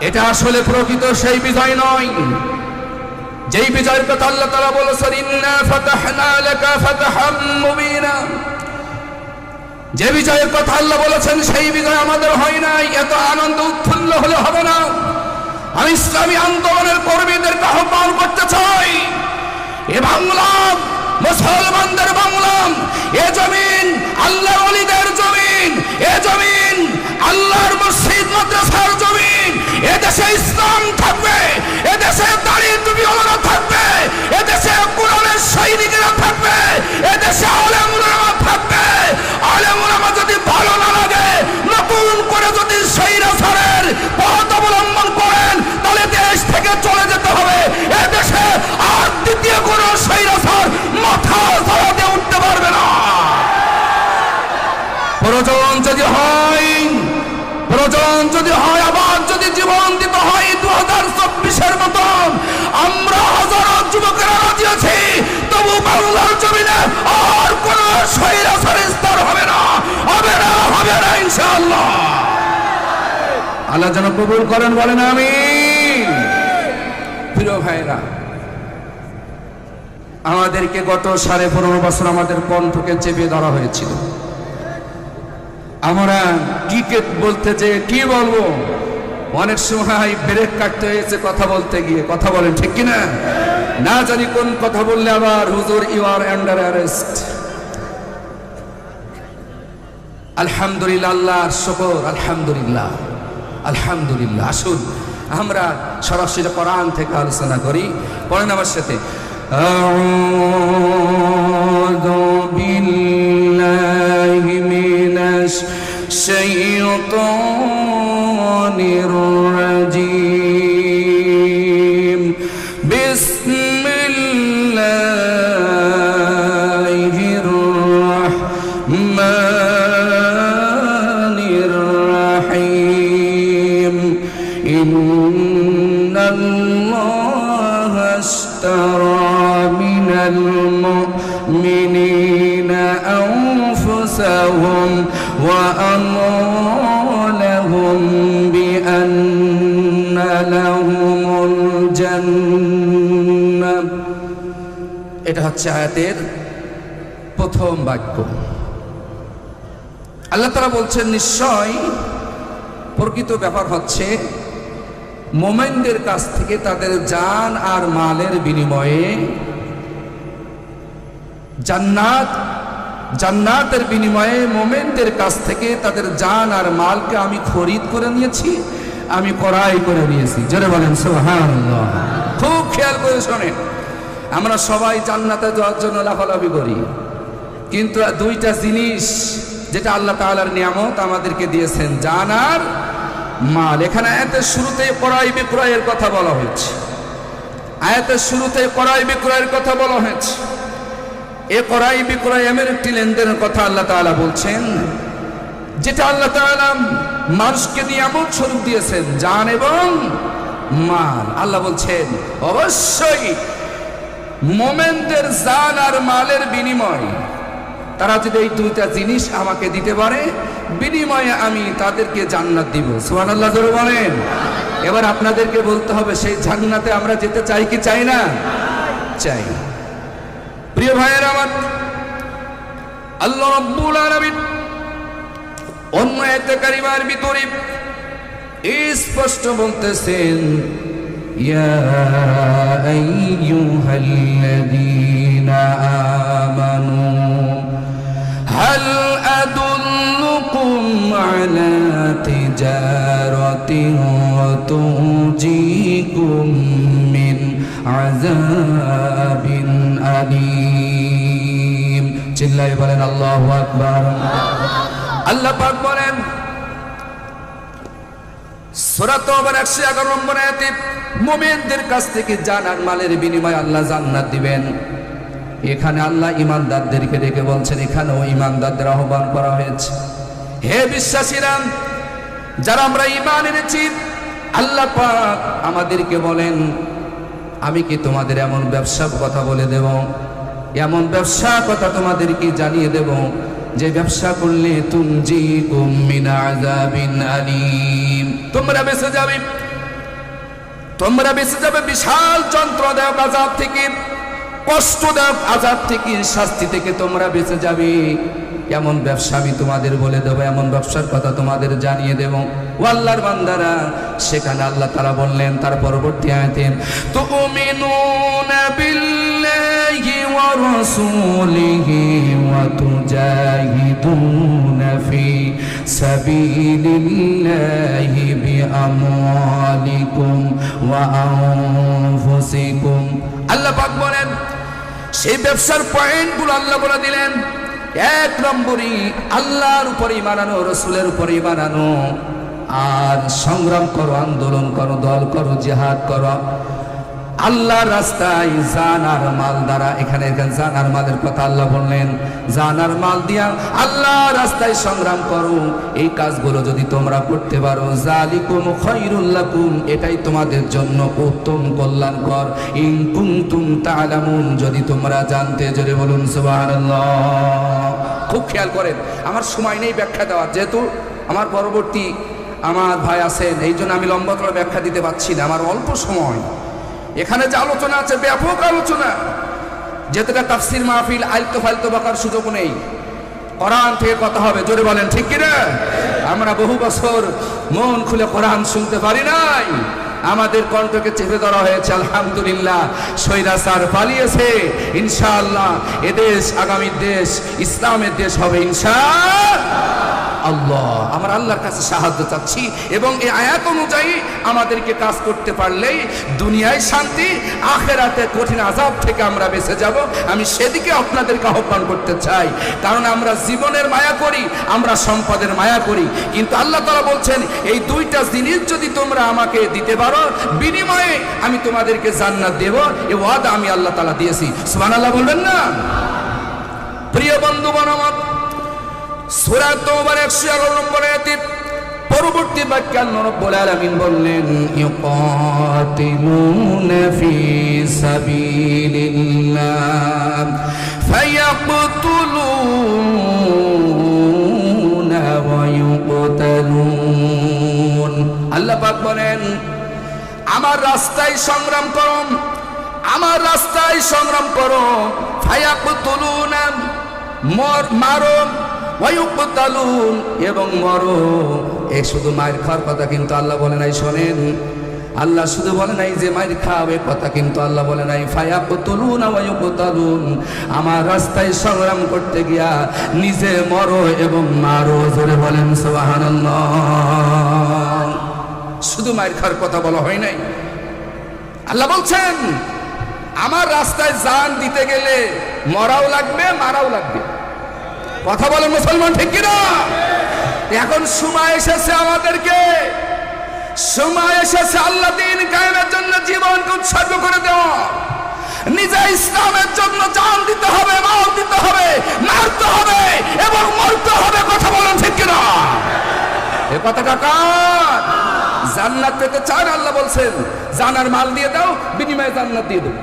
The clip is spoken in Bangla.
এটা আসলে প্রকৃত সেই বিজয় নয়। যেই বিজয়ের কথা আল্লাহ তাআলা বলেছেন যে বিজয়ের কথা আল্লাহ বলেছেন, সেই বিজয় আমাদের হয় নাই। এত আনন্দ উৎফুল্ল হলে হবে না। আমি ইসলামী আন্দোলনের কর্মীদেরকে আহ্বান করতে চাই। এ বাংলা, মুসলমানদের বাংলা, এ জমিন আল্লাহ অলিদের জমিন, এ জমিন, আল্লাহর মসজিদ, মাদ্রাসার জমিন। এ দেশে ইসলাম থাকবে এদেশে দেশে দাঁড়িয়ে তুমি আল্লাহ যেন কবুল করেন, বলেন আমি প্রিয় ভাইরা আমাদেরকে গত সাড়ে পনেরো বছর আমাদের কণ্ঠকে চেপে ধরা হয়েছিল। আমরা ক্রিকেট বলতে যে, কি বলব? অনেক সময় ব্রেক কাটতে হয়েছে কথা বলতে গিয়ে। কথা বলেন ঠিক কিনা? না জানি কোন কথা বললে আবার হুজুর ইউ আর আন্ডার অ্যারেস্ট আলহামদুলিল্লাহ, আল্লাহর শকর, আলহামদুলিল্লাহ। আলহামদুলিল্লাহ আসুন আমরা সরাসরি কোরআন থেকে আলোচনা করি পড়েন আমার সাথে أعوذ بالله من الشيطان الرجيم الله اشترى من المؤمنين أنفسهم وأموالهم بأن لهم الجنة এটা হচ্ছে আয়াতের প্রথম বাক্য আল্লাহ তারা বলছেন নিশ্চয় প্রকৃত ব্যাপার হচ্ছে মোমেনদের কাছ থেকে তাদের জান আর মালের বিনিময়ে জান্নাত, জান্নাতের বিনিময়ে মোমেনদের কাছ থেকে তাদের জান আর মালকে আমি খরিদ করে নিয়েছি, আমি কড়াই করে নিয়েছি। জোরে বলেন, সুবহানাল্লাহ। খুব খেয়াল করে শোনেন, আমরা সবাই জান্নাতে যাওয়ার জন্য লাফালাফি করি। কিন্তু দুইটা জিনিস, যেটা আল্লাহ তাআলার নিয়ামত আমাদেরকে দিয়েছেন, জান আর মাল। এখানে আয়াতের শুরুতে কড়াই বিক্রয়ের কথা বলা হয়েছে। আয়াতের শুরুতে কড়াই বিক্রয়ের কথা বলা হয়েছে। এ কড়াই বিক্রয় এমন একটি লেনদেনের কথা আল্লাহ তাআলা বলছেন, যেটা আল্লাহ তাআলা মানুষকে নিয়ামত স্বরূপ দিয়েছেন, জান এবং মাল। আল্লাহ বলছেন, অবশ্যই মোমেনদের জান আর মালের বিনিময় তারা যদি এই দুইটা জিনিস আমাকে দিতে পারে, বিনিময়ে আমি তাদেরকে জান্নাত দিব। সোহান আল্লাহ ধরে বলেন। এবার আপনাদেরকে বলতে হবে, সেই জান্নাতে আমরা যেতে চাই কি চাই না? চাই। প্রিয় ভাইয়ের আমার, আল্লাহ রব্বুল আলামিন অন্য এতে ভিতরে স্পষ্ট বলতেছেন, ইয়া আইয়ুহাল্লাযীনা আমানু على تجارة تنجيكم من عذاب أليم চিল্লাই বলেন আল্লাহ আকবার আল্লাহ পাক বলেন সূরা তওবার 111 নম্বর আয়াতে মুমিনদের কাছ থেকে জানার মালের বিনিময়ে আল্লাহ জান্নাত দিবেন এখানে আল্লাহ ইমানদারদেরকে ডেকে বলছেন এখানেও ইমানদারদের আহ্বান করা হয়েছে হে বিশ্বাসীরা, যারা আমরা ইমান এনেছি, আল্লাহ পাক আমাদেরকে বলেন, আমি কি তোমাদের এমন ব্যবসার কথা বলে দেব? এমন ব্যবসা কথা তোমাদেরকে জানিয়ে দেব, যে ব্যবসা করলে তুমজি তোমরা বেঁচে যাবে। তোমরা বেঁচে যাবে বিশাল যন্ত্রদায়ক আজাব থেকে, কষ্টদায়ক আজাব থেকে, শাস্তি থেকে তোমরা বেঁচে যাবে। এমন ব্যবসা আমি তোমাদের বলে দেবো, এমন ব্যবসার কথা তোমাদের জানিয়ে দেব। ও আল্লাহর বান্দারা, সেখানে আল্লাহ তারা বললেন, তার পরবর্তী আয়তে তো আল্লাহ বলেন, সেই ব্যবসার পয়েন্টগুলো আল্লাহ বলে দিলেন। এক নম্বরই আল্লাহর উপরেই মানানো রসুলের উপরেই মানানো আর সংগ্রাম করো, আন্দোলন করো, দল করো, জেহাদ করো। আল্লাহর রাস্তায় জানার মাল দ্বারা, এখানে এখানে জানার মালের কথা আল্লাহ বললেন জানার মাল দিয়া আল্লাহ রাস্তায় সংগ্রাম করো, এই কাজগুলো যদি তোমরা করতে পারো জালিকুম খৈরুল্লাকুম এটাই তোমাদের জন্য উত্তম কল্যাণকর। ইন কুনতুম তাআলামুন, যদি তোমরা জানতে জোরে বলুন সুবহানাল্লাহ। খুব খেয়াল করেন, আমার সময় নেই ব্যাখ্যা দেওয়ার, যেহেতু আমার পরবর্তী আমার ভাই আছেন, এই জন্য আমি লম্বা করে ব্যাখ্যা দিতে পারছি না, আমার অল্প সময়। এখানে যে আলোচনা আছে, ব্যাপক আলোচনা যেটা তাফসির মাহফিল আলতো ফালতো বাকার সুযোগ নেই। কোরআন থেকে কথা হবে, জোরে বলেন, ঠিক কিনা? আমরা বহু বছর মন খুলে কোরআন শুনতে পারি নাই। আমাদের কণ্ঠকে চেপে ধরা হয়েছে, আলহামদুলিল্লাহ সৈরা স্যার পালিয়েছে। ইনশাআল্লাহ এদেশ আগামী দেশ, ইসলামের দেশ হবে ইনশা আল্লাহ। আমরা আল্লাহর কাছে সাহায্য চাচ্ছি এবং এই আয়াত অনুযায়ী আমাদেরকে কাজ করতে পারলেই দুনিয়ায় শান্তি, আখেরাতে কঠিন আজাব থেকে আমরা বেঁচে যাব। আমি সেদিকে আপনাদেরকে আহ্বান করতে চাই। কারণ আমরা জীবনের মায়া করি, আমরা সম্পদের মায়া করি। কিন্তু আল্লাহ তালা বলছেন, এই দুইটা জিনিস যদি তোমরা আমাকে দিতে পারো, বিনিময়ে আমি তোমাদেরকে জান্নাত দেব। এ ওয়াদা আমি আল্লাহ তালা দিয়েছি। সুবহানাল্লাহ আল্লাহ বলবেন না? প্রিয় বন্ধু আমার সূরা তওবার 111 নম্বর আয়াতে, পরবর্তী বাক্যে আল্লাহ রাব্বুল আলামিন বললেন, ইউকাতিলুনা ফি সাবিলিল্লাহ, ফায়াকতুলুনা ওয়া ইউকতালুন। আল্লাহ পাক বলেন, আমার রাস্তায় সংগ্রাম করো, আমার রাস্তায় সংগ্রাম করো, ফায়াকতুলুনা, মর, মারো এবং মরো। এ শুধু মায়ের খাওয়ার কথা কিন্তু আল্লাহ বলে নাই, শোনেন। আল্লাহ শুধু বলে নাই যে মায়ের খাওয়াবে, কথা কিন্তু আল্লাহ বলে নাই। ফায়াকুতুলুন ওয়ায়ুকতালুন আমার রাস্তায় সংগ্রাম করতে গিয়া নিজে মরো এবং মারো, জোরে বলেন সুবহানাল্লাহ। শুধু মায়ের খাওয়ার কথা বলা হয় নাই। আল্লাহ বলছেন, আমার রাস্তায় জান দিতে গেলে মরাও লাগবে, মারাও লাগবে। কথা বলেন মুসলমান ঠিক কিনা? এখন সময় এসেছে আমাদেরকে। সময় এসেছে আল্লাহ দিন কায়েমের জন্য জীবনকে উৎসর্গ করে দেওয়া। নিজে ইসলামের জন্য জান দিতে হবে, মাল দিতে হবে, মারতে হবে এবং মরতে হবে, কথা বলেন ঠিক কিনা? এ কথাটা কার? জান্নাত পেতে চান, আল্লাহ বলছেন, জানার মাল দিয়ে দাও, বিনিময়ে জান্নাত দিয়ে দেবো।